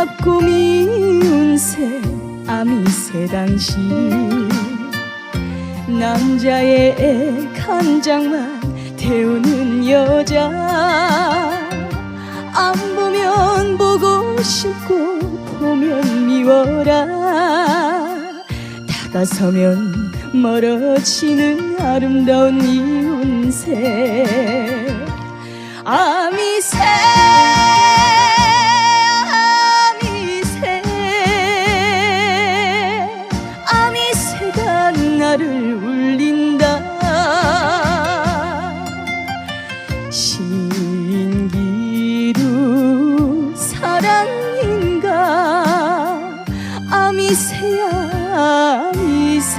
맑고 미운 새 아미새 당시 남자의 간장만 태우는 여자. 안 보면 보고 싶고 보면 미워라. 다가서면 멀어지는 아름다운 아미새 나를 울린다. 신기루 사랑인가? 아미새야 아미새